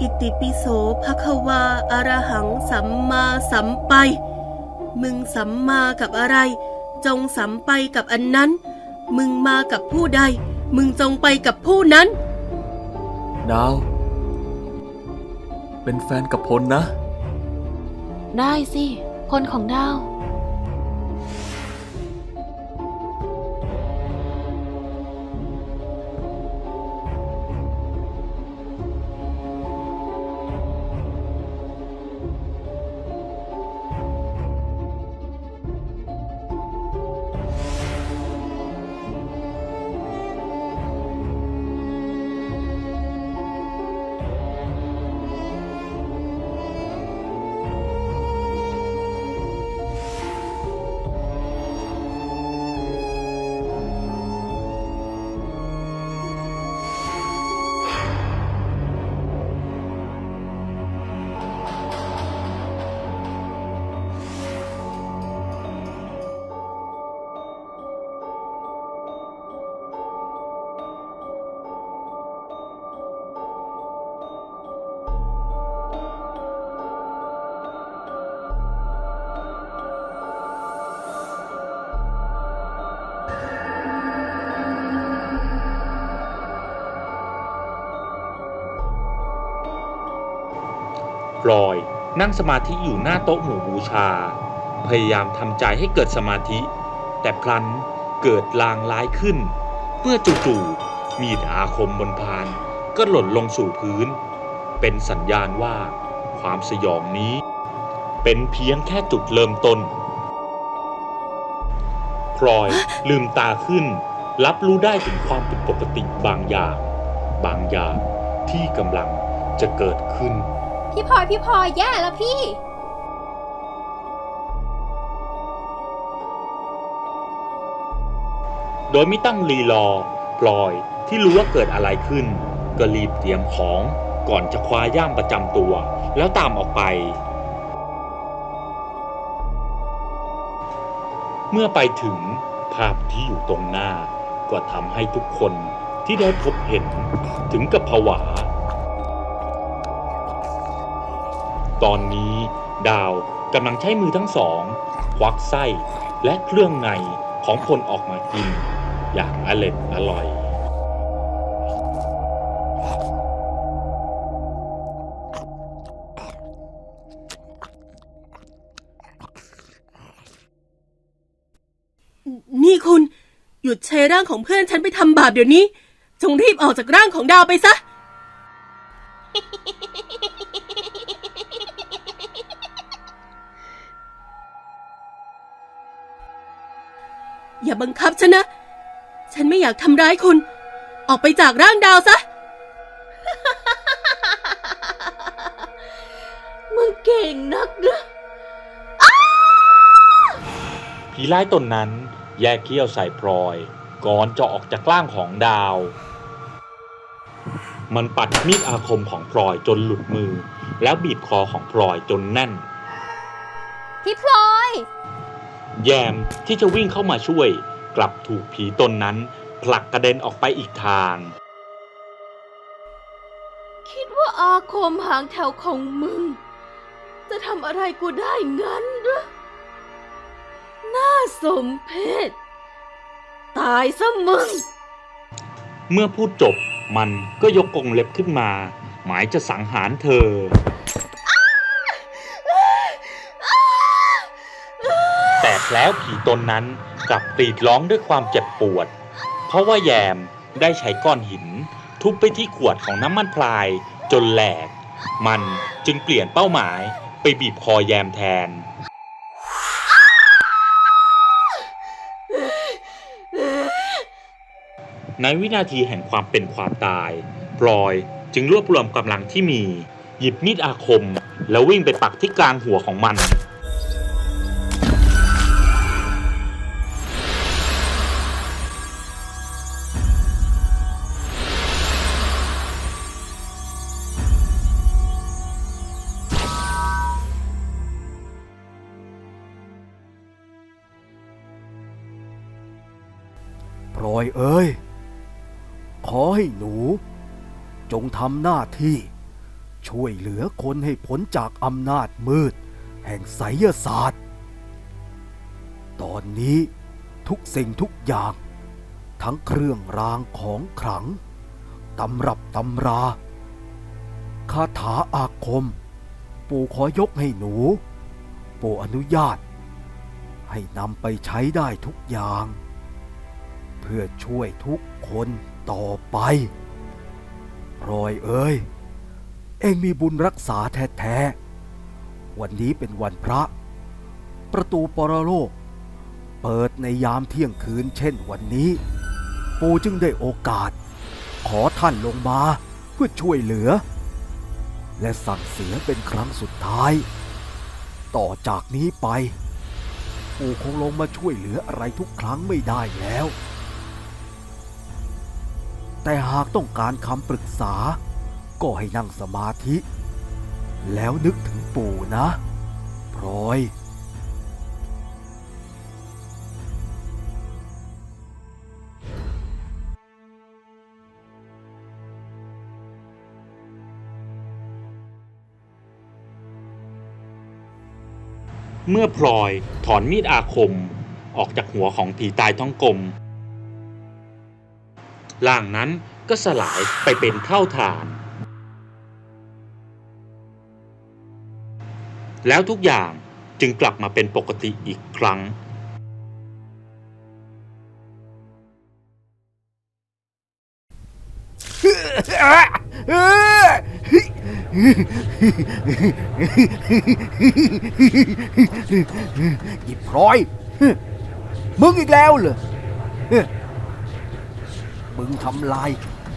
อิติปิโสภควาอารหังสัมมาสัมไป มึงสัมมากับอะไร จงสัมไปกับอันนั้น มึงมากับผู้ใด มึงจงไปกับผู้นั้น ดาว เป็นแฟนกับพลนะ ได้สิ คนของดาว ลอย นั่งสมาธิอยู่หน้าโต๊ะหมู่บูชา พยายามทำใจให้เกิดสมาธิ แต่พลันเกิดลางร้ายขึ้น เมื่อจู่ๆมีดอาคมบนพาน ก็หล่นลงสู่พื้น เป็นสัญญาณว่าความสยองนี้ เป็นเพียงแค่จุดเริ่มต้นพลอยลืมตาขึ้น รับรู้ได้ถึงความผิดปกติบางอย่าง บางอย่างที่กำลังจะเกิดขึ้น พี่พลอยพี่พลอยแย่แล้วพี่ โดยไม่ต้องรีรอพลอยที่รู้ว่าเกิดอะไรขึ้น ก็รีบเตรียมของก่อนจะคว้าย่ามประจำตัว แล้วตามออกไป เมื่อไปถึงภาพที่อยู่ตรงหน้า ก็ทำให้ทุกคนที่ได้พบเห็นถึงกับผวา ตอนนี้ดาวกำลังใช้มือทั้งสอง ควักไส้และเครื่องในของคนออกมากิน อย่างอเล็ดอร่อย นี่คุณ หยุดใช้ร่างของเพื่อนฉันไปทำบาปเดี๋ยวนี้ จงรีบออกจากร่างของดาวไปซะ อย่าบังคับฉันนะ ฉันไม่อยากทำร้ายคุณ ออกไปจากร่างดาวซะ มึงเก่งนักนะผีร้ายตนนั้น แยกเขี้ยวใส่พลอย ก่อนจะออกจากร่างของดาว มันปัดมีดอาคมของพลอยจนหลุดมือ แล้วบีบคอของพลอยจนแน่น พี่พลอย แยมที่จะวิ่งเข้ามาช่วย กลับถูกผีตนนั้น ผลักกระเด็นออกไปอีกทาง คิดว่าอาคมหางแถวของมึง จะทำอะไรกูได้งั้นเหรอน่าสมเพชตายซะมึง เมื่อพูดจบมันก็ยกกรงเล็บขึ้นมา หมายจะสังหารเธอ แล้วผีตนนั้นกลับกรีดร้องด้วยความเจ็บปวด เพราะว่าแยมได้ใช้ก้อนหิน ทุบไปที่ขวดของน้ำมันพลายจนแหลก มันจึงเปลี่ยนเป้าหมายไปบีบคอแยมแทน ในวินาทีแห่งความเป็นความตายพลอยจึงรวบรวมกำลังที่มี หยิบมีดอาคม แล้ววิ่งไปปักที่กลางหัวของมัน อยเอ้ย ขอให้หนู จงทำหน้าที่ ช่วยเหลือคนให้พ้นจากอำนาจมืด แห่งไสยศาสตร์ ตอนนี้ทุกสิ่งทุกอย่าง ทั้งเครื่องรางของขลังตำรับตำราคาถาอาคม ปู่ขอยกให้หนู ปู่อนุญาต ให้นำไปใช้ได้ทุกอย่าง พื่อช่วยทุกคนต่อไป รอยเอ้ย เองมีบุญรักษาแท้ๆ วันนี้เป็นวันพระ ประตูปรโลก เปิดในยามเที่ยงคืนเช่นวันนี้ ปู่จึงได้โอกาส ขอท่านลงมาเพื่อช่วยเหลือ และสั่งเสียเป็นครั้งสุดท้าย ต่อจากนี้ไป ปู่คงลงมาช่วยเหลืออะไรทุกครั้งไม่ได้แล้ว แต่หากต้องการคำปรึกษา ก็ให้นั่งสมาธิ แล้วนึกถึงปู่นะพลอย เมื่อพลอยถอนมีดอาคมออกจากหัวของผีตายท้องกลม ร่างนั้นก็สลายไปเป็นเท่าฐาน แล้วทุกอย่างจึงกลับมาเป็นปกติอีกครั้ง หยิบพลอย มึงอีกแล้วเหรอ มึงทำลาย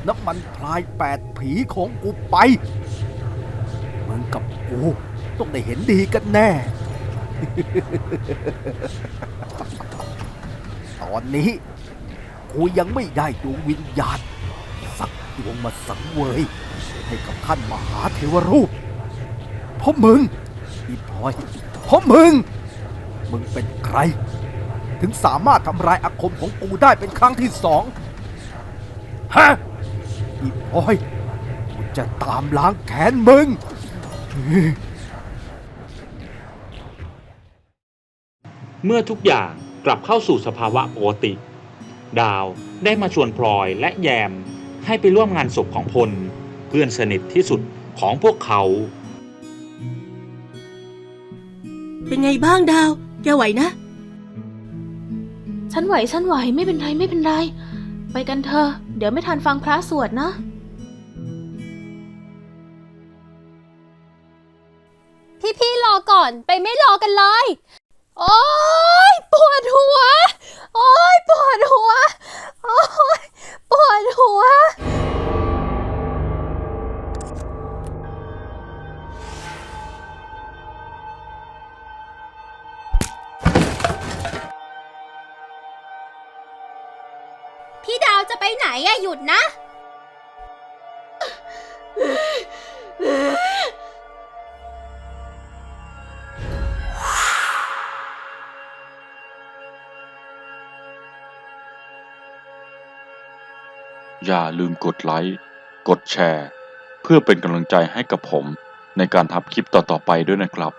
น้ำมันพลายแปดผีของกูไป มึงกับกูต้องได้เห็นดีกันแน่ ตอนนี้กูยังไม่ได้ดวงวิญญาณ สักดวงมาสังเวย ให้กับท่านมหาเทวรูป เพราะมึงอีพลอย เพราะมึง มึงเป็นใคร ถึงสามารถทำลายอาคมของกูได้เป็นครั้งที่สอง ฮะอีพลอยกูจะตามล้างแค้นมึง เมื่อทุกอย่างกลับเข้าสู่สภาวะปกติ ดาวได้มาชวนพลอยและแยมให้ไปร่วมงานศพของพล เพื่อนสนิทที่สุดของพวกเขา เป็นไงบ้างดาว แกไหวนะ ฉันไหว ฉันไหว ไม่เป็นไร ไม่เป็นไร ไปกันเถอะ เดี๋ยวไม่ทันฟังพระสวดนะ พี่ๆรอก่อนไปไม่รอกันเลย โอ๊ยปวดหัว โอ๊ยปวดหัว โอ๊ยปวดหัว อะหยุดนะ อย่าลืมกดไลค์ กดแชร์ เพื่อเป็นกำลังใจให้กับผมในการทำคลิปต่อ ๆ ไปด้วยนะครับ